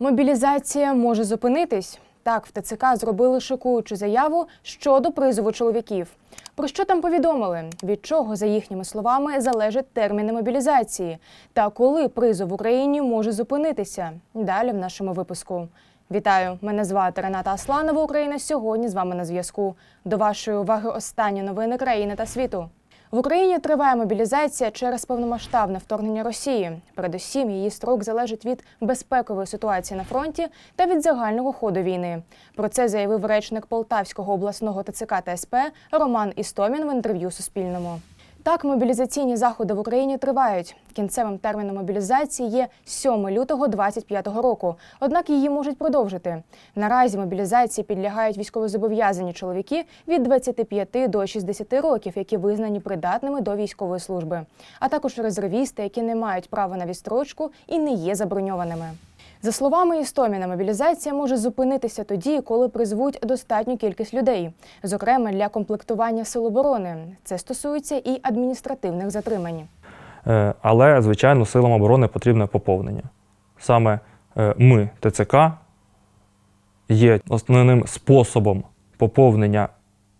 Мобілізація може зупинитись. Так, в ТЦК зробили шокуючу заяву щодо призову чоловіків. Про що там повідомили? Від чого, за їхніми словами, залежать терміни мобілізації? Та коли призов в Україні може зупинитися? Далі в нашому випуску. Вітаю! Мене звати Рената Асланова. Україна сьогодні з вами на зв'язку. До вашої уваги останні новини країни та світу. В Україні триває мобілізація через повномасштабне вторгнення Росії. Передусім, її строк залежить від безпекової ситуації на фронті та від загального ходу війни. Про це заявив речник Полтавського обласного ТЦК та СП Роман Істомін в інтерв'ю Суспільному. Так, мобілізаційні заходи в Україні тривають. Кінцевим терміном мобілізації є 7 лютого 2025 року. Однак її можуть продовжити. Наразі мобілізації підлягають військовозобов'язані чоловіки від 25 до 60 років, які визнані придатними до військової служби, а також резервісти, які не мають права на відстрочку і не є заброньованими. За словами Істоміна, мобілізація може зупинитися тоді, коли призвуть достатню кількість людей, зокрема для комплектування сил оборони. Це стосується і адміністративних затримань. Е, Але, звичайно, силам оборони потрібне поповнення. Саме е, ми, ТЦК, є основним способом поповнення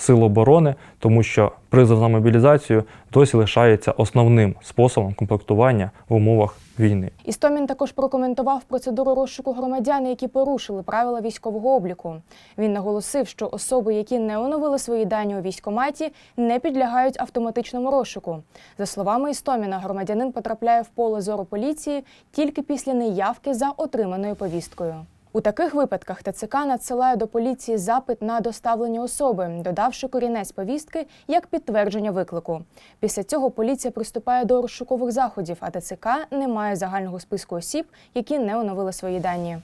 сил оборони, тому що призов на мобілізацію досі лишається основним способом комплектування в умовах війни. Істомін також прокоментував процедуру розшуку громадян, які порушили правила військового обліку. Він наголосив, що особи, які не оновили свої дані у військкоматі, не підлягають автоматичному розшуку. За словами Істоміна, громадянин потрапляє в поле зору поліції тільки після неявки за отриманою повісткою. У таких випадках ТЦК надсилає до поліції запит на доставлення особи, додавши корінець повістки як підтвердження виклику. Після цього поліція приступає до розшукових заходів, а ТЦК не має загального списку осіб, які не оновили свої дані.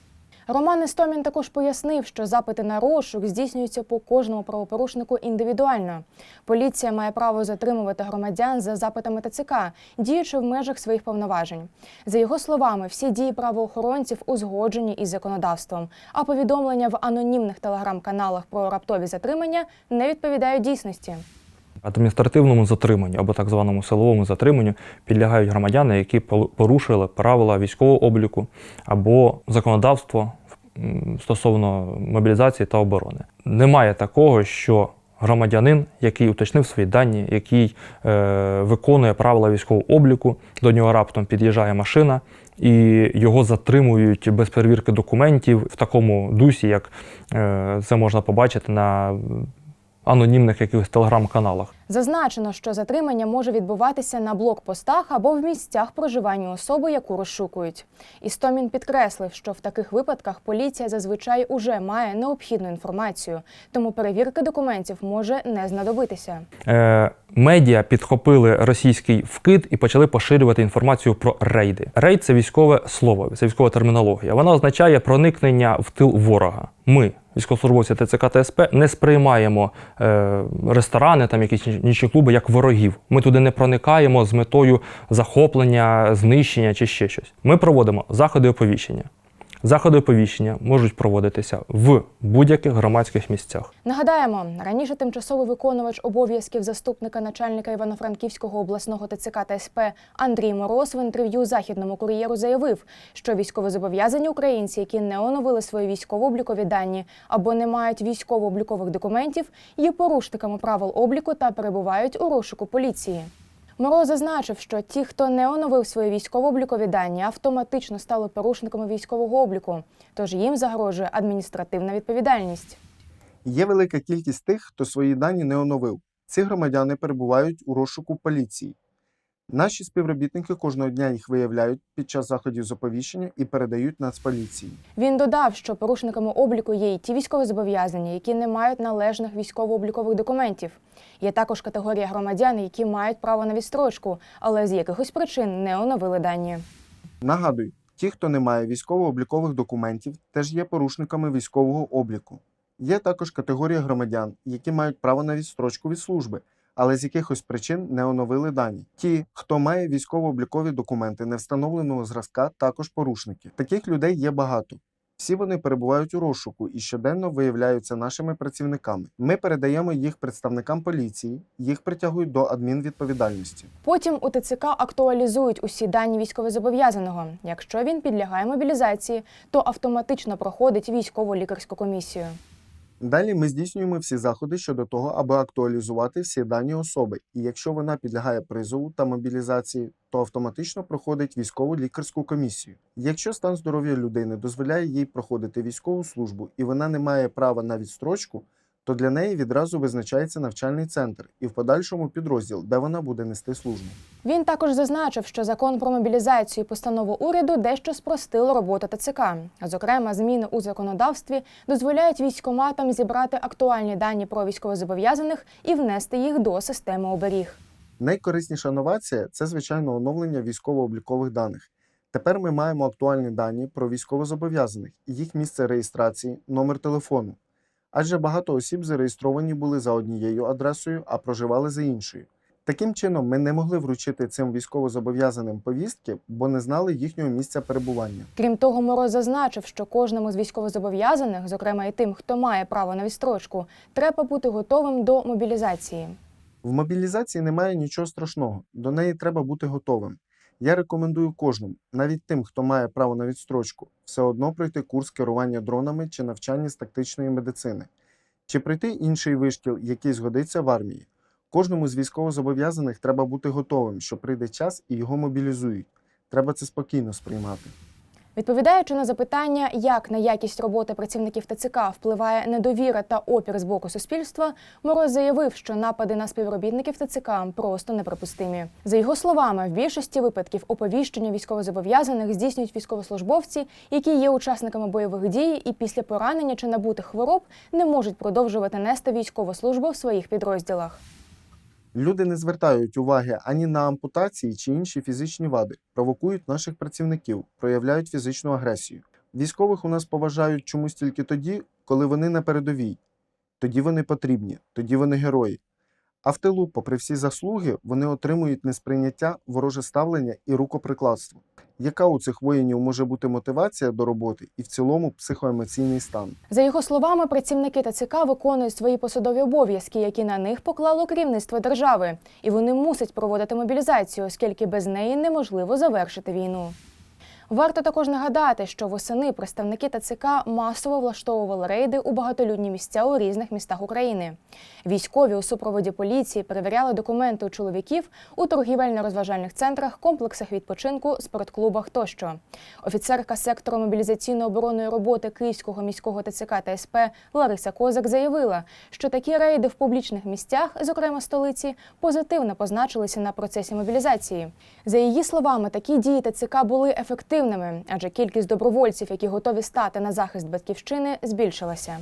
Роман Істомін також пояснив, що запити на розшук здійснюються по кожному правопорушнику індивідуально. Поліція має право затримувати громадян за запитами ТЦК, діючи в межах своїх повноважень. За його словами, всі дії правоохоронців узгоджені із законодавством, а повідомлення в анонімних телеграм-каналах про раптові затримання не відповідають дійсності. Адміністративному затриманню або так званому силовому затриманню підлягають громадяни, які порушили правила військового обліку або законодавство стосовно мобілізації та оборони. Немає такого, що громадянин, який уточнив свої дані, який е, виконує правила військового обліку, до нього раптом під'їжджає машина. І його затримують без перевірки документів в такому дусі, як е, це можна побачити на анонімних якихось телеграм-каналах. Зазначено, що затримання може відбуватися на блокпостах або в місцях проживання особи, яку розшукують. Істомін підкреслив, що в таких випадках поліція зазвичай уже має необхідну інформацію, тому перевірка документів може не знадобитися. Е, медіа підхопили російський вкид і почали поширювати інформацію про рейди. Рейд це військове слово, це військова термінологія. Вона означає проникнення в тил ворога. Ми, військовослужбовці ТЦК та СП, не сприймаємо е, ресторани, там якісь нічні клуби як ворогів. Ми туди не проникаємо з метою захоплення, знищення чи ще щось. Ми проводимо заходи оповіщення. Заходи оповіщення можуть проводитися в будь-яких громадських місцях. Нагадаємо, раніше тимчасовий виконувач обов'язків заступника начальника Івано-Франківського обласного ТЦК та СП Андрій Мороз в інтерв'ю західному кур'єру заявив, що військовозобов'язані українці, які не оновили свої військово-облікові дані або не мають військово-облікових документів, є порушниками правил обліку та перебувають у розшуку поліції. Мороз зазначив, що ті, хто не оновив свої військово-облікові дані, автоматично стали порушниками військового обліку, тож їм загрожує адміністративна відповідальність. Є велика кількість тих, хто свої дані не оновив. Ці громадяни перебувають у розшуку поліції. Наші співробітники кожного дня їх виявляють під час заходів з оповіщення і передають Нацполіції. Він додав, що порушниками обліку є і ті військовозобов'язані, які не мають належних військово-облікових документів. Є також категорія громадян, які мають право на відстрочку, але з якихось причин не оновили дані. Нагадую, ті, хто не має військово-облікових документів, теж є порушниками військового обліку. Є також категорія громадян, які мають право на відстрочку від служби, але з якихось причин не оновили дані. Ті, хто має військово-облікові документи не встановленого зразка, також порушники. Таких людей є багато. Всі вони перебувають у розшуку і щоденно виявляються нашими працівниками. Ми передаємо їх представникам поліції, їх притягують до адмінвідповідальності. Потім у ТЦК актуалізують усі дані військовозобов'язаного. Якщо він підлягає мобілізації, то автоматично проходить військово лікарську комісію. Далі ми здійснюємо всі заходи щодо того, аби актуалізувати всі дані особи, і якщо вона підлягає призову та мобілізації, то автоматично проходить військову лікарську комісію. Якщо стан здоров'я людини дозволяє їй проходити військову службу і вона не має права на відстрочку, то для неї відразу визначається навчальний центр і в подальшому підрозділ, де вона буде нести службу. Він також зазначив, що закон про мобілізацію і постанову уряду дещо спростило роботу ТЦК. Зокрема, зміни у законодавстві дозволяють військоматам зібрати актуальні дані про військовозобов'язаних і внести їх до системи оберіг. Найкорисніша новація це, звичайно, оновлення військово-облікових даних. Тепер ми маємо актуальні дані про військовозобов'язаних, їх місце реєстрації, номер телефону. Адже багато осіб зареєстровані були за однією адресою, а проживали за іншою. Таким чином, ми не могли вручити цим військовозобов'язаним повістки, бо не знали їхнього місця перебування. Крім того, Мороз зазначив, що кожному з військовозобов'язаних, зокрема і тим, хто має право на відстрочку, треба бути готовим до мобілізації. В мобілізації немає нічого страшного, до неї треба бути готовим. Я рекомендую кожному, навіть тим, хто має право на відстрочку, все одно пройти курс керування дронами чи навчання з тактичної медицини, чи пройти інший вишкіл, який згодиться в армії. Кожному з військовозобов'язаних треба бути готовим, що прийде час і його мобілізують. Треба це спокійно сприймати. Відповідаючи на запитання, як на якість роботи працівників ТЦК впливає недовіра та опір з боку суспільства, Мороз заявив, що напади на співробітників ТЦК просто неприпустимі. За його словами, в більшості випадків оповіщення військовозобов'язаних здійснюють військовослужбовці, які є учасниками бойових дій і після поранення чи набутих хвороб не можуть продовжувати нести військову службу в своїх підрозділах. Люди не звертають уваги ані на ампутації чи інші фізичні вади, провокують наших працівників, проявляють фізичну агресію. Військових у нас поважають чомусь тільки тоді, коли вони на передовій. Тоді вони потрібні, тоді вони герої. А в тилу, попри всі заслуги, вони отримують несприйняття, вороже ставлення і рукоприкладство. Яка у цих воїнів може бути мотивація до роботи і в цілому психоемоційний стан? За його словами, працівники ТЦК виконують свої посадові обов'язки, які на них поклало керівництво держави, і вони мусять проводити мобілізацію, оскільки без неї неможливо завершити війну. Варто також нагадати, що восени представники ТЦК масово влаштовували рейди у багатолюдні місця у різних містах України. Військові у супроводі поліції перевіряли документи у чоловіків у торгівельно-розважальних центрах, комплексах відпочинку, спортклубах тощо. Офіцерка сектору мобілізаційно-оборонної роботи Київського міського ТЦК та СП Лариса Козак заявила, що такі рейди в публічних місцях, зокрема столиці, позитивно позначилися на процесі мобілізації. За її словами, такі дії ТЦК були ефективними, адже кількість добровольців, які готові стати на захист батьківщини, збільшилася.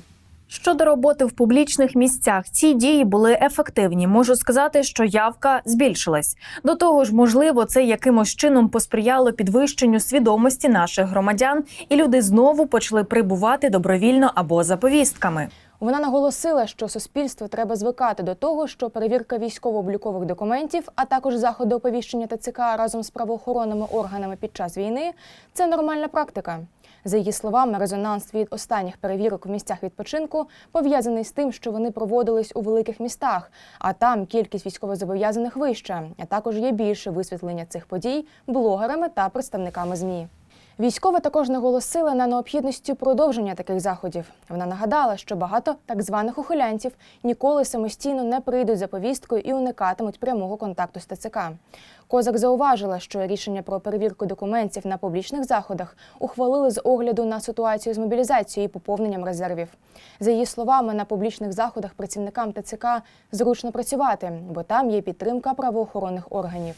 Щодо роботи в публічних місцях, ці дії були ефективні. Можу сказати, що явка збільшилась. До того ж, можливо, це якимось чином посприяло підвищенню свідомості наших громадян, і люди знову почали прибувати добровільно або за повістками. Вона наголосила, що суспільству треба звикати до того, що перевірка військово-облікових документів, а також заходи оповіщення ТЦК разом з правоохоронними органами під час війни це нормальна практика. За її словами, резонанс від останніх перевірок в місцях відпочинку пов'язаний з тим, що вони проводились у великих містах, а там кількість військовозобов'язаних вища, а також є більше висвітлення цих подій блогерами та представниками ЗМІ. Військова також наголосила на необхідності продовження таких заходів. Вона нагадала, що багато так званих ухилянців ніколи самостійно не прийдуть за повісткою і уникатимуть прямого контакту з ТЦК. Козак зауважила, що рішення про перевірку документів на публічних заходах ухвалили з огляду на ситуацію з мобілізацією і поповненням резервів. За її словами, на публічних заходах працівникам ТЦК зручно працювати, бо там є підтримка правоохоронних органів.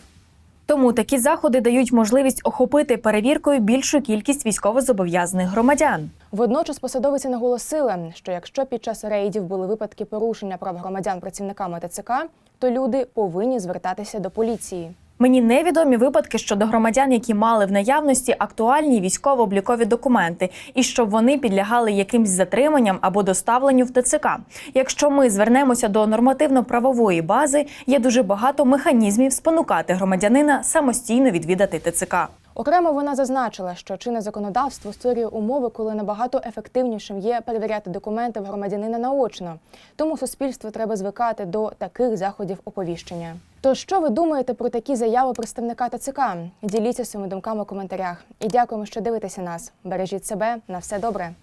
Тому такі заходи дають можливість охопити перевіркою більшу кількість військовозобов'язаних громадян. Водночас посадовиці наголосили, що якщо під час рейдів були випадки порушення прав громадян працівниками ТЦК, то люди повинні звертатися до поліції. Мені невідомі випадки щодо громадян, які мали в наявності актуальні військово-облікові документи, і щоб вони підлягали якимсь затриманням або доставленню в ТЦК. Якщо ми звернемося до нормативно-правової бази, є дуже багато механізмів спонукати громадянина самостійно відвідати ТЦК. Окремо вона зазначила, що чинне законодавство створює умови, коли набагато ефективнішим є перевіряти документи в громадянина наочно. Тому суспільству треба звикати до таких заходів оповіщення. То що ви думаєте про такі заяви представника ТЦК? Діліться своїми думками у коментарях. І дякуємо, що дивитеся нас. Бережіть себе на все добре.